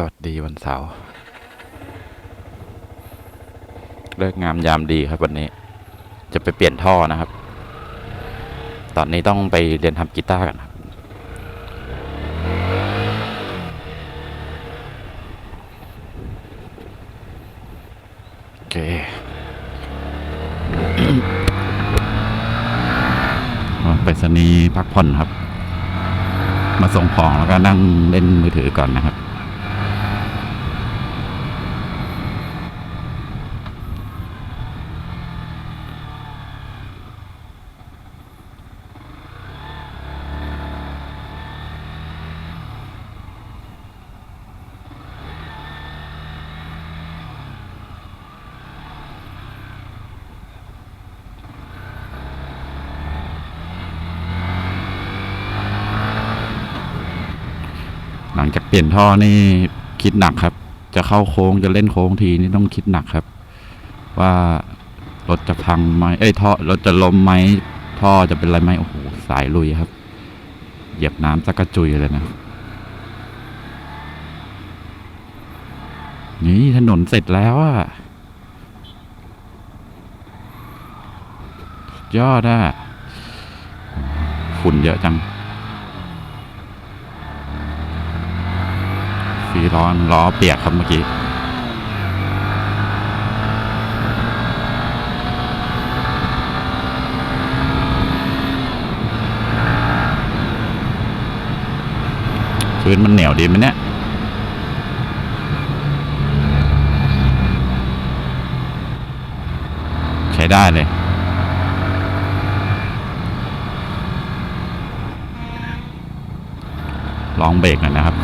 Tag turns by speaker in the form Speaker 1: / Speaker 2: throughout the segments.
Speaker 1: สวัสดีวันเสาร์เลิกงามยามดีครับวันนี้ จะไปเปลี่ยนท่อนะครับ ตอนนี้ต้องไปเรียนทำกีตาร์กันครับ โอเคไปสนีพักผ่อนครับ มาส่งของแล้วก็นั่งเล่นมือถือก่อนนะครับ หลัง จากเปลี่ยนท่อนี่คิดหนักครับ จะเข้าโค้งจะเล่นโค้งทีนี่ต้องคิดหนักครับ ว่ารถจะพังไหมเอ้ยท่อรถจะล้มไหมท่อจะเป็นอะไรไหมโอ้โหสายลุยครับ เหยียบน้ำสักกระจุยเลยนะนี่ถนนเสร็จแล้วอะยอดอะฝุ่นเยอะจังีร้อนล้อเปียกครับเมื่อกี้พื้นมันเหนียวดีไหมเนี่ยใช้ได้เลยลองเบรกหน่อยนะครับ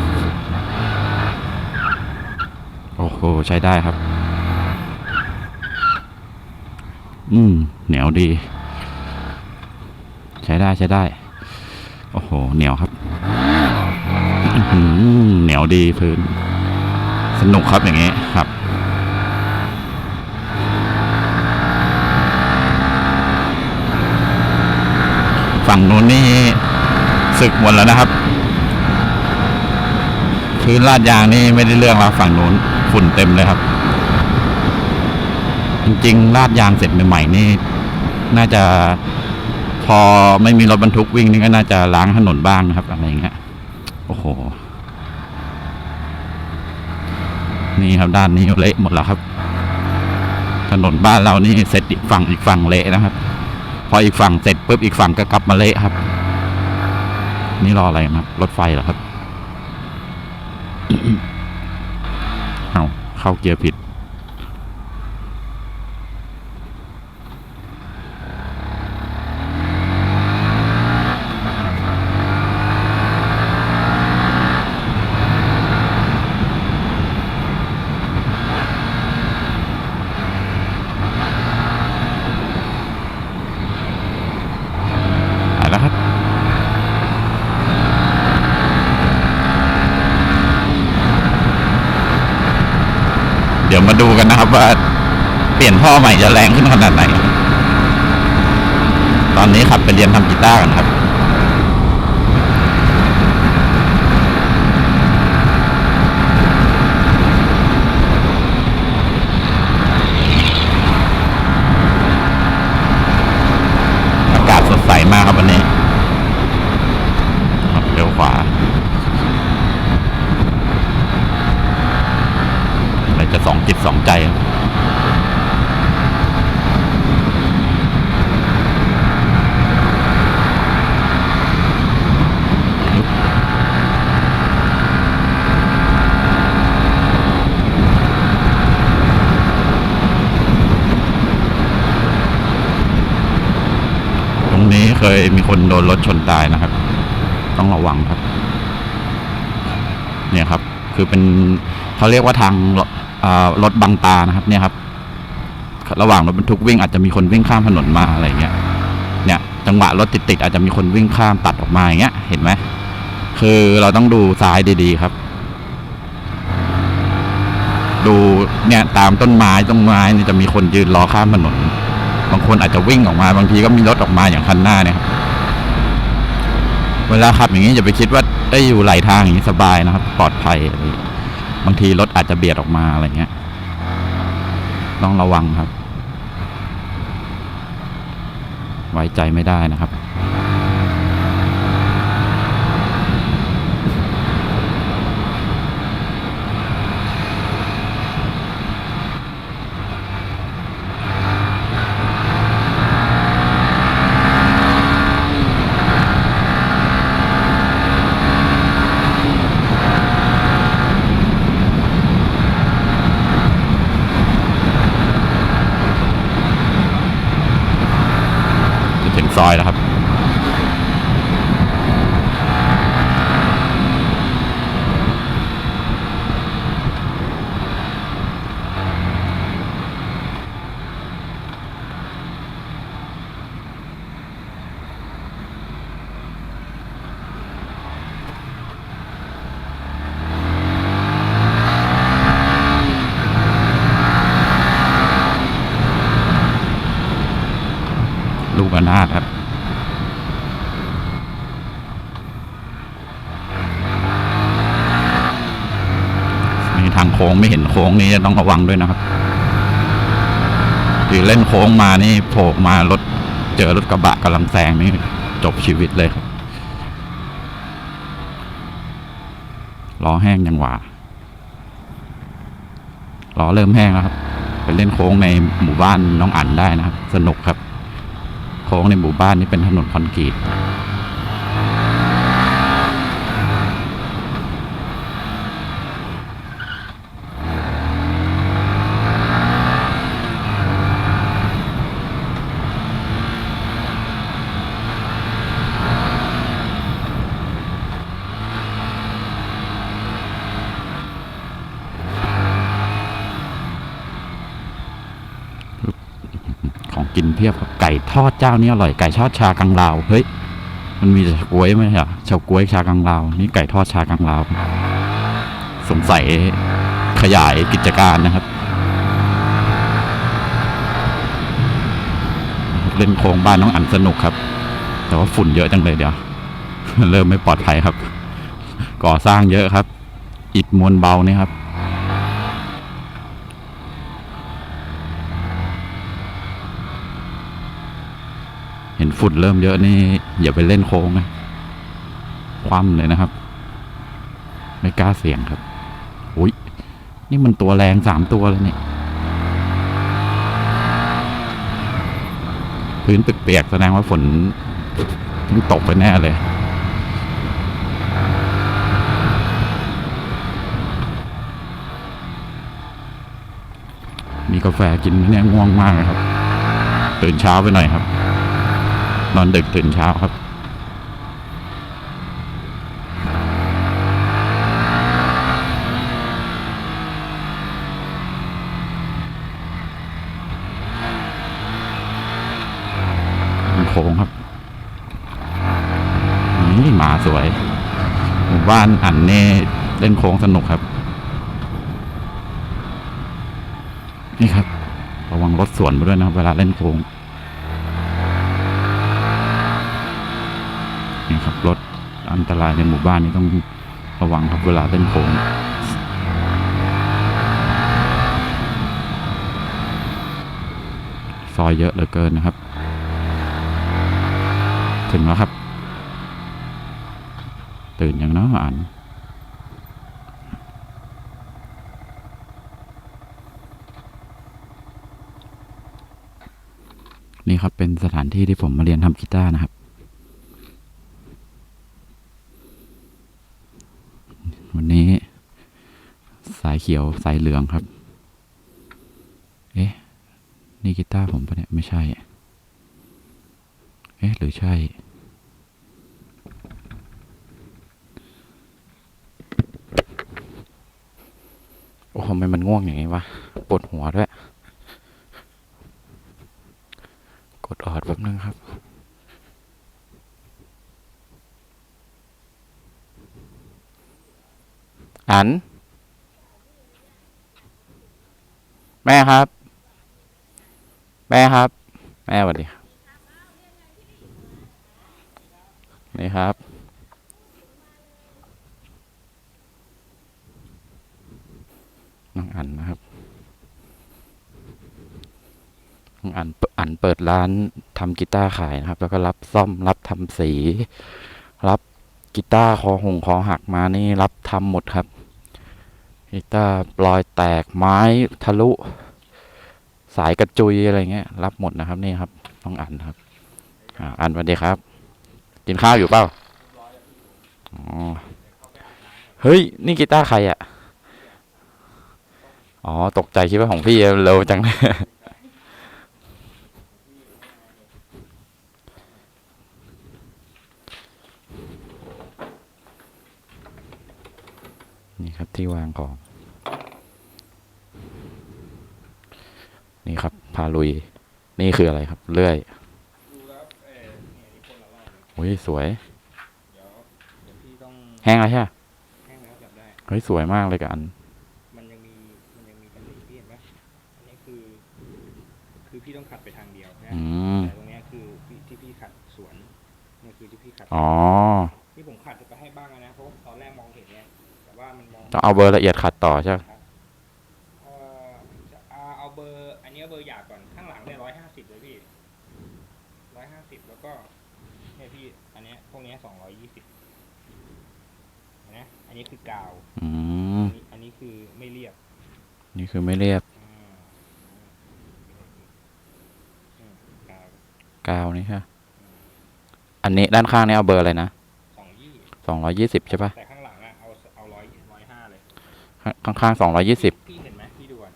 Speaker 1: โอ้ใช้ได้ครับ อืม เหนียวดี ใช้ได้ใช้ได้ โอ้โห เหนียวครับอืเหนียวดีพื้น สนุกครับอย่างงี้ครับฝั่งนู้นนี่ศึกหมดแล้วนะครับ พื้นลาดยางนี่ไม่ได้เรื่องแล้วฝั่งนู้น ฝุ่นเต็มเลยครับ จริงๆลาดยางเสร็จใหม่ๆนี่ น่าจะพอไม่มีรถบรรทุกวิ่งนี่ก็น่าจะล้างถนนบ้างนะครับ อะไรอย่างเงี้ยโอ้โห นี่ครับด้านนี้เละหมดแล้วครับ ถนนบ้านเรานี่เสร็จอีกฝั่งอีกฝั่งเละนะครับ พออีกฝั่งเสร็จปุ๊บอีกฝั่งก็กลับมาเละครับ นี่รออะไรครับ รถไฟเหรอครับ เอาเข้าเกียร์ผิด ไปแล้วครับ เดี๋ยวมาดูกันนะครับ ว่าเปลี่ยนท่อใหม่จะแรงขึ้นขนาดไหน ตอนนี้ขับไปเรียนทำกีตาร์กันครับ อากาศสดใสมากครับวันนี้ครับเลี้ยวขวาอะไรจะสองจิตสองใจครับตรงนี้เคยมีคน โดนรถชนตายนะครับ ต้องระวังครับ เนี่ยครับ คือเป็นเขาเรียกว่าทางรถบังตานะครับ เนี่ยครับ ระหว่างรถบรรทุกวิ่งอาจจะมีคนวิ่งข้ามถนนมาอะไรเงี้ย เนี่ย จังหวะรถติดๆอาจจะมีคนวิ่งข้ามตัดออกมาอย่างเงี้ย เห็นไหมคือเราต้องดูซ้ายดีๆครับ ดูเนี่ยตามต้นไม้ต้นไม้นี่จะมีคนยืนรอข้ามถนน บางคนอาจจะวิ่งออกมา บางทีก็มีรถออกมาอย่างคันหน้าเนี่ยครับ เวลาขับอย่างนี้อย่าไปคิดว่าได้ยอยู่ไหลทางอย่างนี้สบายนะครับ ปลอดภัยอะไรบางทีรถอาจจะเบียดออกมาอะไรเงี้ย ต้องระวังครับ ไว้ใจไม่ได้นะครับ จะถึงซอยแล้วครับ ลูกอนาถครับ นี่ทาง โค้งนี้จะต้องระวังด้วยนะครับคือเล่นโค้งมานี่โผล่มารถเจอรถกระบะกำลังแซงนี่จบชีวิตเลยครับล้อแห้งยังหวาล้อเริ่มแห้งแล้วครับไปเล่นโค้งในหมู่บ้านน้องอั๋นได้นะครับ สนุกครับ โค้งในหมู่บ้านนี่เป็นถนนคอนกรีต ของกิน เพียบครับไก่ทอดเจ้านี้อร่อยไก่ทอดชากังลาวเฮ้ยมันมีแต่ชาวก๊วยไหมเหรอชาวก๊วยชากังลาวนี่ไก่ทอดชากังลาวสงสัยขยายกิจการนะครับ เล่นโค้งบ้านน้องอันสนุกครับ แต่ว่าฝุ่นเยอะจังเลยเดี๋ยว เริ่มไม่ปลอดภัยครับ ก่อสร้างเยอะครับ อิฐมวลเบาเนี่ครับ เห็น ฝุ่นเริ่มเยอะนี่อย่าไปเล่นโค้งนะคว่ำเลยนะครับ ไม่กล้าเสี่ยงครับอุ้ยนี่มันตัวแรงสามตัวเลยนี่พื้นตึกเปียกแสดงว่าฝนเพิ่งตกไปแน่เลย มีกาแฟกินไหมเนี่ยง่วงมากครับ ตื่นเช้าไปหน่อยครับ นอนดึกตื่นเช้าครับโค้งครับนี่หมาสวยหมู่บ้านอันเน่เล่นโค้งสนุกครับ นี่ครับ ระวังรถสวนมาด้วยนะเวลาเล่นโค้ง นี่ครับรถอันตรายในหมู่บ้านนี้ต้องระวังครับเวลาเล่นโค้งซอยเยอะเหลือเกินนะครับ ถึงแล้วครับ ตื่นอย่างน้ออ่านนี่ครับเป็นสถานที่ที่ผมมาเรียนทำกีตาร์นะครับ วันนี้ สายเขียวสายเหลืองครับ เอ๊ะ นี่กีตาร์ผมปะเนี่ย ไม่ใช่ เอ๊ะ หรือใช่ โอ้ทำไมมันง่วงอย่างนี้วะ ปวดหัวด้วย กดออดแป๊บนึงครับอัน แม่ครับ แม่ครับ แม่สวัสดีนี่ครับ น้องอันนะครับ น้องอันอันเปิดร้านทำกีตาร์ขายนะครับ แล้วก็รับซ่อมรับทำสี รับกีตาร์คอหงคอหักมานี่รับทำหมดครับ กีตาร์ปลอยแตกไม้ทะลุ สายกระจุยอะไรเงี้ยรับหมดนะครับนี่ครับน้องอันครับอ่านสวัสดีครับ กินข้าวอยู่เปล่าเฮ้ย นี่กีตาร์ใครอะ อ๋อ ตกใจคิดว่าของพี่เร็วจังนี่ครับที่วางของ นี่ครับ พาลุย นี่คืออะไรครับ เลื่อย
Speaker 2: ดูแล้วเออเนี่ยนี่คนละรอบเลย
Speaker 1: โอ้ยสวย
Speaker 2: เดี๋ยวเดี๋ยวพี่ต้อง
Speaker 1: แห้งแล้วใช่ปะ
Speaker 2: แห้งแล้วจับได้
Speaker 1: เฮ้ยสวยมากเลยกับอัน
Speaker 2: มันยังมีมันยังมีตำหนิพี่เห็นปะอันนี้คือ คือพี่ต้องขัดไปทางเดียวนะ
Speaker 1: อืม
Speaker 2: แต่ตรงเนี้ยคือพี่ที่พี่ขัดสวนนี่คือที่พี่ขัด
Speaker 1: อ๋อ
Speaker 2: ที่ผมขัดไปให้บ้างแล้วนะเพราะตอนแรกมองเห็นเนี่ยแต่ว่ามันมอง
Speaker 1: ต้องเอาเบอร์ละเอียดขัดต่อใช่ปะ
Speaker 2: เอ่อจะเอาเอาเบอร์ อันนี้เอาเบอร์หยาบก่อนข้างหลังเนี่ยร้อยห้าสิบเลยพี่ร้อยห้าสิบแล้วก็เนี่ยพี่ อันเนี้ยพวกเนี้สองร้อยยี่สิบ นะอันนี้คือกาว
Speaker 1: อืม
Speaker 2: อันนี้อันนี้คือไม่เรียบ
Speaker 1: นี่คือไม่เรียบ
Speaker 2: อ่าอืมกาว
Speaker 1: กาวนี่ค่ะ อันนี้ด้านข้างนี่เอาเบอร์อะไรนะ
Speaker 2: สองยี่
Speaker 1: สองร้อยี่สิบใช่ปะ
Speaker 2: แต่ข้างหลังอะเอาเอาร้อยร้อยห้าเลย
Speaker 1: ข้างข้างสองร้อยี่สิบ
Speaker 2: พี่เห็นไหมพี่ดูก่อน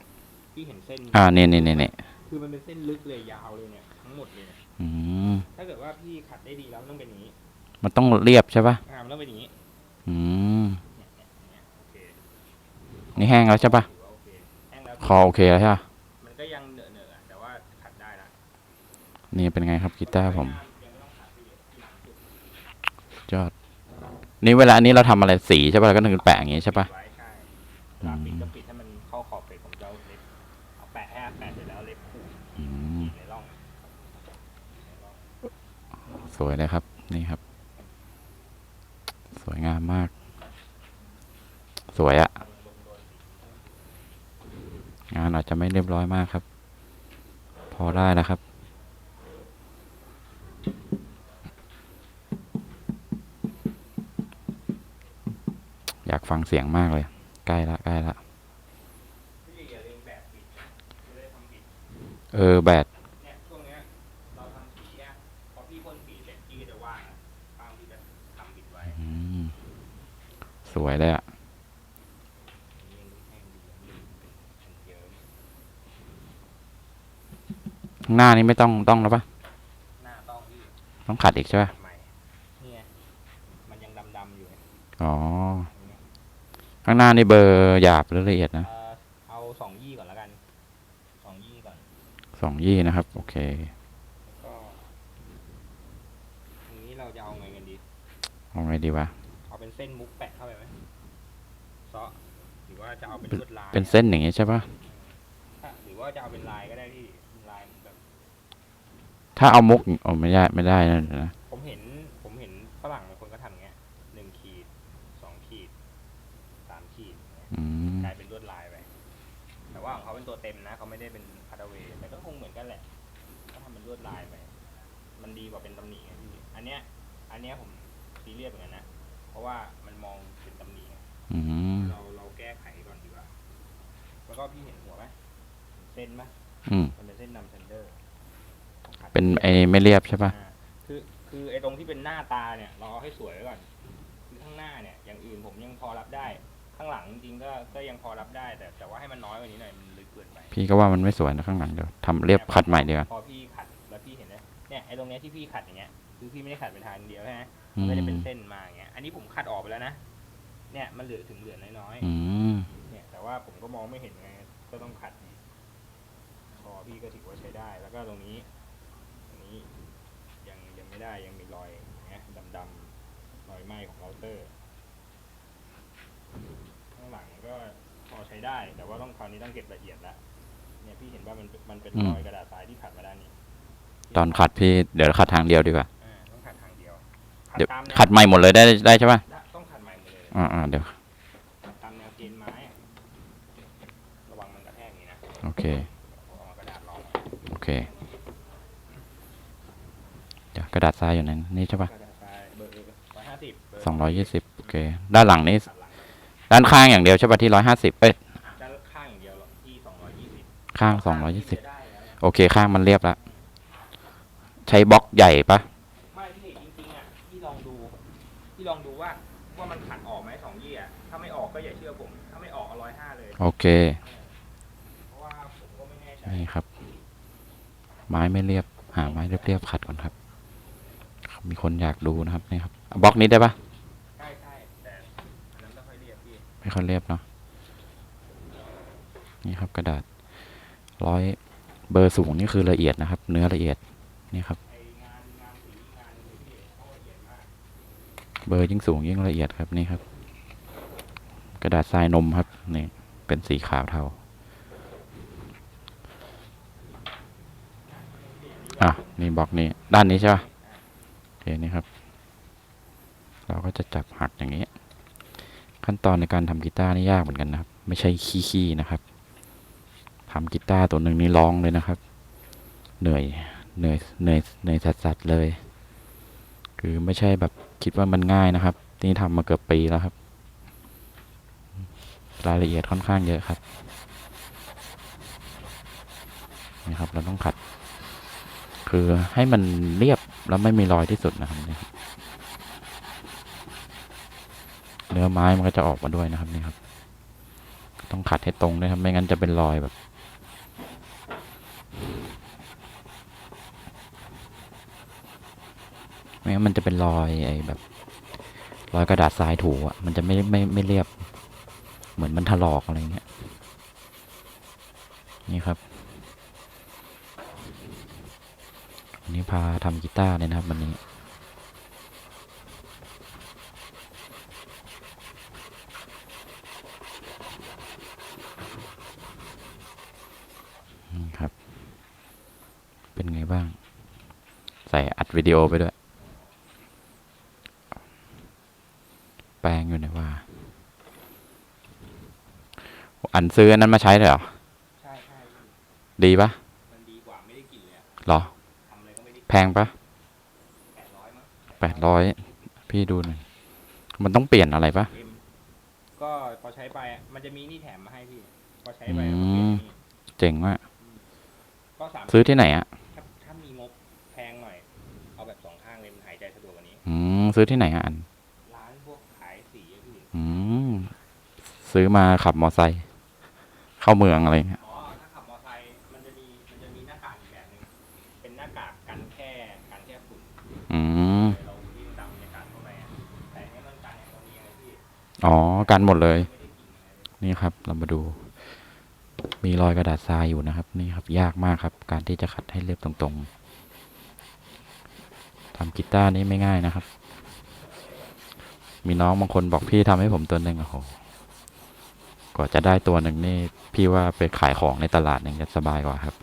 Speaker 2: พี่เห็นเส้น
Speaker 1: อ่านี่นี่นี่นี่
Speaker 2: คือมันเป็นเส้นลึกเลยยาวเลยเนี่ยทั้งหมดเลยเนี่ย
Speaker 1: อืม
Speaker 2: ถ้าเกิดว่าพี่ขัดได้ดีแล้วมันต้องเป็นอย่างนี้
Speaker 1: มันต้องเรียบใช่ปะ
Speaker 2: อ่ามันต้องเป็นอย่างนี้
Speaker 1: อืม
Speaker 2: เนี่ยเนี่ยเนี่ยโอเค
Speaker 1: นี่แห้งแล้วใช่ปะ
Speaker 2: ถือว่าโอเคแห้งแล้ว
Speaker 1: คอโอเคแล้วใช่ปะ
Speaker 2: มันก็ยังเหนอะเหนอะแต่ว่าขัดได้ละ
Speaker 1: นี่เป็นไงครับกีตาร์ผม
Speaker 2: ยังไม่ต้องขัดพี่หลังสุด
Speaker 1: ยอดนี่เวลาอันนี้เราทำอะไรสีใช่ปะแล้วก็ถึงแปะอย่างงี้ใช่ปะ
Speaker 2: ไว้ใช่เวลาปิดก็ปิดให้มันเข้าขอบเฟรผมจะเอาเล็บเอาแปะให้แปะเสร็จแล้วเอาเล็บขูด
Speaker 1: อืม
Speaker 2: ในร่องในร่อง
Speaker 1: สวยเลยครับ นี่ครับ สวยงามมาก สวยอะ งานอาจจะไม่เรียบร้อยมากครับ พอได้แล้วครับอยากฟังเสียงมากเลย ใกล้ละใกล้ละ
Speaker 2: พี่อย่าลืมแบบปิดนะจะได้ทำปิด
Speaker 1: เออ แบต
Speaker 2: เนี่ยช่วงเนี้ยเราทำสีเนี่ยพอพี่พ่นสีเสร็จพี่ก็จะว่างอะว่างพี่จะทำปิดไว้
Speaker 1: อืมสวยเลยอะ
Speaker 2: นี่ยังแห้งดียังเป็นเยิ้ม
Speaker 1: ข้างหน้านี้ไม่ต้องต้องแล้วปะ
Speaker 2: หน้าต้องพี่
Speaker 1: ต้องขัดอีกใช่ปะ
Speaker 2: ทำใหม่นี่ไงมันยังดำๆอยู่ไง
Speaker 1: อ๋อ ข้างหน้านี่เบอร์หยาบหรือละเอียดนะ
Speaker 2: เอ่อเอาสองยี่ก่อนแล้วกันสองยี่ก่อน
Speaker 1: สองยี่นะครับ โอเค
Speaker 2: ก็ทีนี้เราจะเอาไงกันดี
Speaker 1: เอาไงดีวะ
Speaker 2: เอาเป็นเส้นมุกแปะเข้าไปไหมซอหรือว่าจะเอาเป็นลวดลาย
Speaker 1: เป็นเส้นอย่างงี้ใช่ปะ
Speaker 2: ถ้าหรือว่าจะเอาเป็นลายก็ได้พี่เป็นลายแบบ
Speaker 1: ถ้าเอามุกโอ้ไม่ได้ไม่ได้นะเดี๋ยวนะ
Speaker 2: ผมเห็น ผมเห็นฝรั่งบางคนก็ทำอย่างเงี้ยหนึ่งขีดสองขีดสามขีดเนี่ย
Speaker 1: อืม
Speaker 2: กลายเป็นลวดลายไปแต่ว่าของเขาเป็นตัวเต็มนะเขาไม่ได้เป็นพาราเวย์แต่ก็คงเหมือนกันแหละก็ทำเป็นลวดลายไป มันดีกว่าเป็นตำหนิไงพี่อันเนี้ย อันเนี้ยผมซีเรียสเหมือนกันนะเพราะว่ามันมองเป็นตำหนิไง
Speaker 1: อืม
Speaker 2: เราเราแก้ไขก่อนดีกว่า แล้วก็พี่เห็นหัวไหมเส้นไหม
Speaker 1: อืม
Speaker 2: มันเป็นเส้นนำเซนเดอร์ต้องขัด
Speaker 1: เป็นไอ้ไม่เรียบใช่ปะ
Speaker 2: อ่าคือคือไอ้ตรงที่เป็นหน้าตาเนี่ยเราเอาให้สวยไว้ก่อนคือข้างหน้าเนี่ย อย่างอื่นผมยังพอรับได้ ข้างหลังจริงๆก็ก็ยังพอรับได้ แต่แต่ว่าให้มันน้อยกว่านี้หน่อยมันลึกเกินไป
Speaker 1: พี่ก็ว่ามันไม่สวยนะข้างหลังเดี๋ยวทำเรียบขัดใหม่ดีกว่า
Speaker 2: พอพี่ขัดแล้วพี่เห็นไหมเนี่ยไอ้ตรงเนี้ยที่พี่ขัดอย่างเงี้ยคือพี่ไม่ได้ขัดเป็นทางเดียวใช่ไหม
Speaker 1: อื
Speaker 2: ไม่ได้เป็น
Speaker 1: ม
Speaker 2: เส้นมาอย่างเงี้ยอันนี้ผมขัดออกไปแล้วนะเนี่ยมันเหลือถึงเหลือน้อยๆ
Speaker 1: อืม
Speaker 2: เนี่ย แต่ว่าผมก็มองไม่เห็นไงก็ต้องขัดอีกคอพี่ก็ถือว่าใช้ได้ แล้วก็ตรงนี้ตรงนี้ยังยัง ไม่ได้ยังมีรอยอย่างเงี้ยดำๆรอยไหม้ของเราเตอร์ข้างหลังก็พอใช้ได้ แต่ว่าต้องคราวนี้ต้องเก็บละเอียดละเนี่ยพี่เห็นว่ามันมันเป็นรอยกระดาษทรายที่ขัดมาด้านนี้
Speaker 1: ตอนขัดพี่เดี๋ยวขัดทางเดียวดีกว่า
Speaker 2: อ่าต้องขัดทางเดียว
Speaker 1: เดี๋ยว
Speaker 2: ตามแนว
Speaker 1: ขัดใหม่หมดเลยได้ได้ใช่ปะ
Speaker 2: ต้องขัดใหม่หมดเลย
Speaker 1: อ่าอ่าเดี๋ยว
Speaker 2: ขัดตามแนวเกณฑ์ไม้อะ
Speaker 1: โอเค
Speaker 2: ผมเอากระดาษรอง
Speaker 1: โอเคเดี๋ยวกระดาษทรายอยู่นั้นนี่ใช่ปะ
Speaker 2: กระดาษทรายเบอร์ร้อยห้าสิบเบอร์
Speaker 1: สองร้อยยี่สิบโอเค ด้านหลังนี้ ด้านข้างอย่างเดียวใช่ปะที่ร้อยห้าสิบเอ้ย
Speaker 2: ด้านข้างอย่างเดียวหรอกที่สองร้อยยี่สิบ
Speaker 1: ข้างสองร้อยยี่สิบ
Speaker 2: ได้แล้ว
Speaker 1: โอเค ข้างมันเรียบละใช้บล็อกใหญ่ปะ
Speaker 2: ไม่พี่จริงๆอะพี่ลองดูพี่ลองดูว่าว่ามันขัดออกไหมสองยี่อะถ้าไม่ออกก็อย่าเชื่อผมถ้าไม่ออกเอาร้อยห้าเลย
Speaker 1: โอเค
Speaker 2: เพราะว่าผมก็ไม่แน่ใจ
Speaker 1: นี่ครับ ไม้ไม่เรียบหาไม้เรียบๆขัดก่อนครับ มีคนอยากดูนะครับนี่ครับบล็อกนี้ได้ปะ
Speaker 2: ใช่ใช่แต่อันนั้นไม่ค่อยเรียบพี่
Speaker 1: ไม่ค่อยเรียบเนาะนี่ครับกระดาษร้อยเบอร์สูงนี่คือละเอียดนะครับ เนื้อละเอียดนี่ครับ
Speaker 2: เบ
Speaker 1: อร์ยิ่งสูงยิ่งละเอียดครับนี่ครับ กระดาษทรายนมครับนี่เป็นสีขาวเทาอะนี่บล็อกนี้ด้านนี้ใช่ปะ เคนี่ครับ เราก็จะจับหักอย่างนี้ ขั้นตอนในการทำกีตาร์นี่ยากเหมือนกันนะครับ ไม่ใช่ขี้ๆนะครับทำกีตาร์ตัวหนึ่งนี่ร้องเลยนะครับ เหนื่อยเหนื่อยเหนื่อยเหนื่อยสัสๆเลย คือไม่ใช่แบบคิดว่ามันง่ายนะครับ นี่ทำมาเกือบปีแล้วครับ รายละเอียดค่อนข้างเยอะครับนี่ครับเราต้องขัด คือให้มันเรียบ แล้วไม่มีรอยที่สุดนะครับนี่ครับเนื้อไม้มันก็จะออกมาด้วยนะครับนี่ครับ ต้องขัดให้ตรงด้วยครับ ไม่งั้นจะเป็นรอยแบบไม่งั้นมันจะเป็นรอยไอ้แบบรอยกระดาษทรายถูอะ มันจะไม่ไม่ไม่เรียบ เหมือนมันถลอกอะไรเงี้ย นี่ครับ วันนี้พาทำกีตาร์เลยนะครับ วันนี้นี่ครับ เป็นไงบ้าง ใส่อัดวิดีโอไปด้วย แปลงอยู่ไหนว่า อันซื้ออันนั้นมาใช้เลยเหรอ
Speaker 2: ใช่ใช่
Speaker 1: ดีปะ แพงปะ
Speaker 2: แปดร้อยมั้ง
Speaker 1: แปดร้อยพี่ดูหน่อย มันต้องเปลี่ยนอะไรปะ
Speaker 2: เอ็มก็พอใช้ไปอะมันจะมีนี่แถมมาให้พี่ พอใช้ไป
Speaker 1: อื
Speaker 2: แล้วก็เปลี่ยน
Speaker 1: ม
Speaker 2: นี่
Speaker 1: เจ๋งว่ะ
Speaker 2: ก็สาม
Speaker 1: ซื้อที่ไหนอะ
Speaker 2: ถ้าถ้ามีงบแพงหน่อย เอาแบบสองข้างเลยมันหายใจสะดวกกว่านี้
Speaker 1: อืม ซื้อที่ไหนอะอัน
Speaker 2: ร้านพวกขายสีอะพี่
Speaker 1: อืม ซื้อมาขับมอไซค์เข้าเมืองอะไรเงี้ย
Speaker 2: อ๋อ อืมเราวิ่งตามบรรยากาศเข้าไปอะแต่อันนี้มันกันอย่างตรงนี้ไงพี่
Speaker 1: อ๋อ กันหมดเลย
Speaker 2: นี่
Speaker 1: ครับ เรามาดู มีรอยกระดาษทรายอยู่นะครับ นี่ครับ ยากมากครับ การที่จะขัดให้เรียบตรงๆทำกีตาร์นี้ไม่ง่ายนะครับ มีน้องบางคนบอกพี่ทำให้ผมตัวหนึ่งโอ้โหกว่าจะได้ตัวหนึ่งนี่ พี่ว่าไปขายของในตลาดยังจะสบายกว่าครับ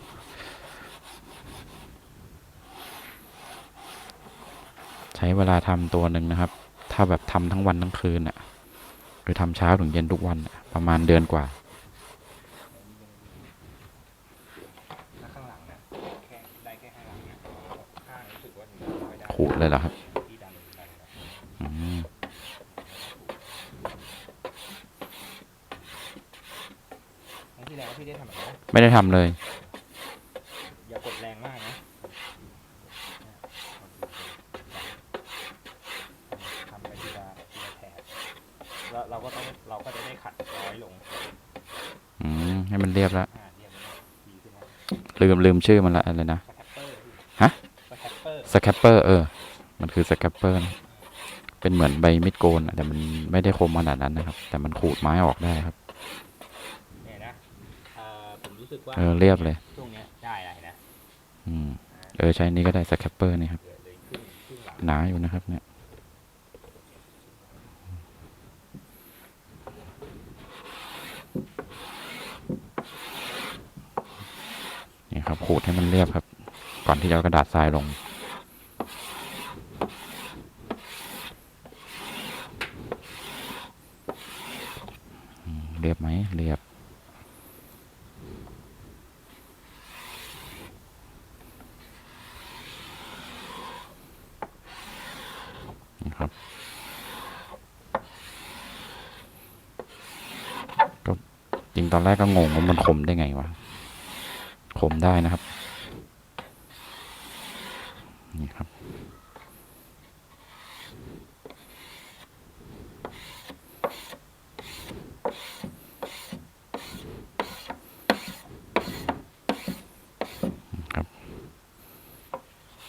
Speaker 1: ช้เวลาทำตัวหนึ่งนะครับ ถ้าแบบทำทั้งวันทั้งคืนอะหรือทำเช้าถึงเย็นทุกวันอะประมาณเดือนกว่า
Speaker 2: ถ้าข้างหลังนะแค่ได้แค่ข้างหลังนะข้างรู้สึกว่าถึงไม่ค่อยได้
Speaker 1: ขูดเลยเหรอครับ
Speaker 2: ที่ดันดันแบบ
Speaker 1: อืม
Speaker 2: ครั้งที่แล้วพี่ได้ทำแบบนี้
Speaker 1: ไม่ได้ทำเลย
Speaker 2: อย่ากดแรงมากนะทำไปทีละทีละแถบแล้วเราก็ต้องเราก็จะได้ขัดร้อยลง
Speaker 1: อืมให้มันเรียบแล้ว
Speaker 2: อ่าเรียบร้อยดีขึ้นแล้ว
Speaker 1: ลืมลืมชื่อมันละอะไรนะ
Speaker 2: สแคปเปอร์พี่
Speaker 1: ฮะ
Speaker 2: สแคปเปอร์
Speaker 1: สแคปเปอร์เออ มันคือสแคปเปอร์นะเป็นเหมือนใบมีดโกนอะแต่มันไม่ได้คมขนาดนั้นนะครับ แต่มันขูดไม้ออกได้ครับ
Speaker 2: เนี่ยนะเอ่อผมรู้สึกว่า
Speaker 1: เออเรียบเลย
Speaker 2: ช่วงเนี้ยได้อะไรนะ
Speaker 1: อืมเออใช้นี้ก็ได้สแคปเปอร์นี่ครับ
Speaker 2: เหลือเลยครึ่งครึ่งหลัง
Speaker 1: หนาอยู่นะครับเนี่ยี่ครับขูดให้มันเรียบครับ ก่อนที่จะกระดาษทรายลง เรียบไหมเรียบครับ ก็จริงตอนแรกก็งงว่ามันคมได้ไงวะ คมได้นะครับ นี่ครับ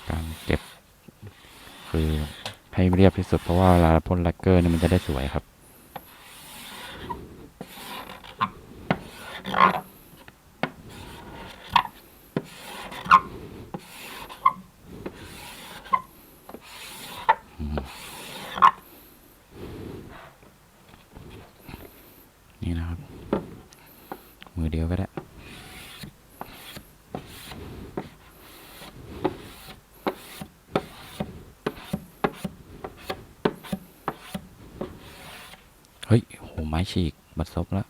Speaker 1: การเก็บ คือให้เรียบที่สุดเพราะว่าเวลาพ่นแลกเกอร์นี่มันจะได้สวยครับ นี่นะครับ มือเดียวก็ได้ เฮ้ยโหไม้ ฉีก บัดซบแล้ว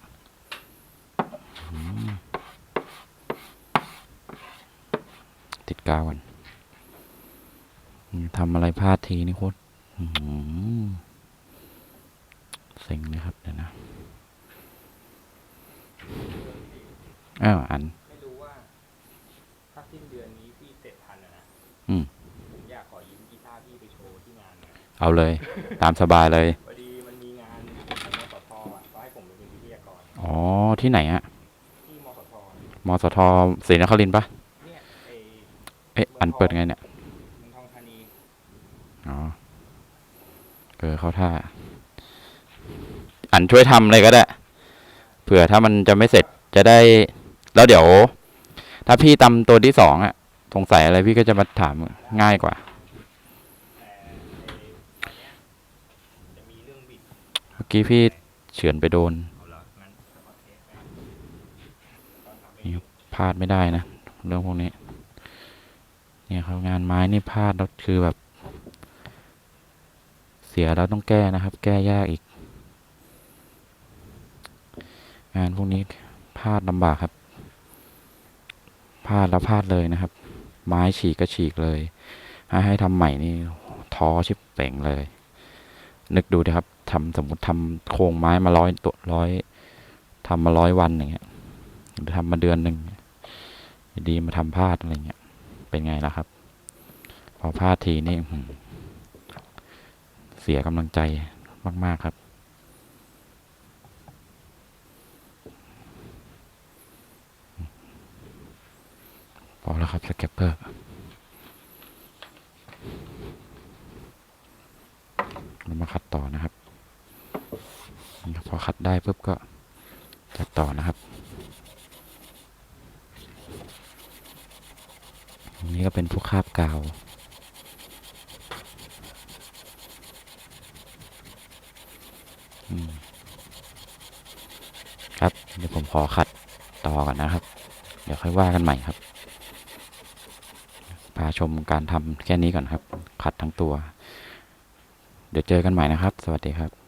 Speaker 1: อืมติดกาวกันอืมทำอะไรพลาดทีนี่โคตรอื้อหือเซ็งเลยครับเดี๋ยวนะอ้าวอัน
Speaker 2: ไม่รู้ว่า ถ้าสิ้นเดือนนี้พี่เสร็จทันอะนะ
Speaker 1: อืม
Speaker 2: ผมอยากขอยืมกีตาร์พี่ไปโชว์ที่งานหน่อย
Speaker 1: เอาเลย ตามสบายเลย
Speaker 2: ที่ไห
Speaker 1: นฮะ
Speaker 2: ที่มสท
Speaker 1: มสทศรีนครินทร์ปะ
Speaker 2: เนี่ยไอ
Speaker 1: เอ๊ะอันเปิดไงเนี่ย
Speaker 2: เมืองทองธานี
Speaker 1: อ๋อเออเข้าท่า อันช่วยทำเลยก็ได้ เผื่อถ้ามันจะไม่เสร็จจะได้ แล้วเดี๋ยว ถ้าพี่ตำตัวที่สองอะสงสัยอะไรพี่ก็จะมาถามง่ายกว่า
Speaker 2: แต่ไออันเนี้ยจะมีเรื่องบิด
Speaker 1: เมื่อกี้พี่เฉือนไปโดน
Speaker 2: เอาละงั้นขอเทสไปตอนทำเอ
Speaker 1: นี่
Speaker 2: ง
Speaker 1: ครับ พลาดไม่ได้นะเรื่องพวกนี้ เนี่ยครับงานไม้นี่พลาดแล้วคือแบบ เสียแล้วต้องแก้นะครับ แก้ยากอีก งานพวกนี้พลาดลำบากครับพลาดแล้วพลาดเลยนะครับ ไม้ฉีกก็ฉีกเลยให้ให้ทำใหม่นี่ท้อชิบเป่งเลย นึกดูนะครับทำสมมติทำโครงไม้มาร้อยตัวร้อยทำมาร้อยวันอย่างเงี้ยหรือทำมาเดือนหนึ่ง ดีมาทำพลาดอะไรเงี้ย เป็นไงล่ะครับ พอพลาดทีนี่เสียกำลังใจมาก ๆ ครับ พอแล้วครับสเก็ปเปอร์เรามาขัดต่อนะครับนี่ครับพอขัดได้ปุ๊บก็จัดต่อนะครับ อันนี้ก็ เป็นพวกคาบกาว ครับ เดี๋ยวผมขอขัดต่อก่อนนะครับ เดี๋ยวค่อยว่ากันใหม่ครับ พาชมการทำแค่นี้ก่อนครับขัดทั้งตัว เดี๋ยวเจอกันใหม่นะครับ สวัสดีครับ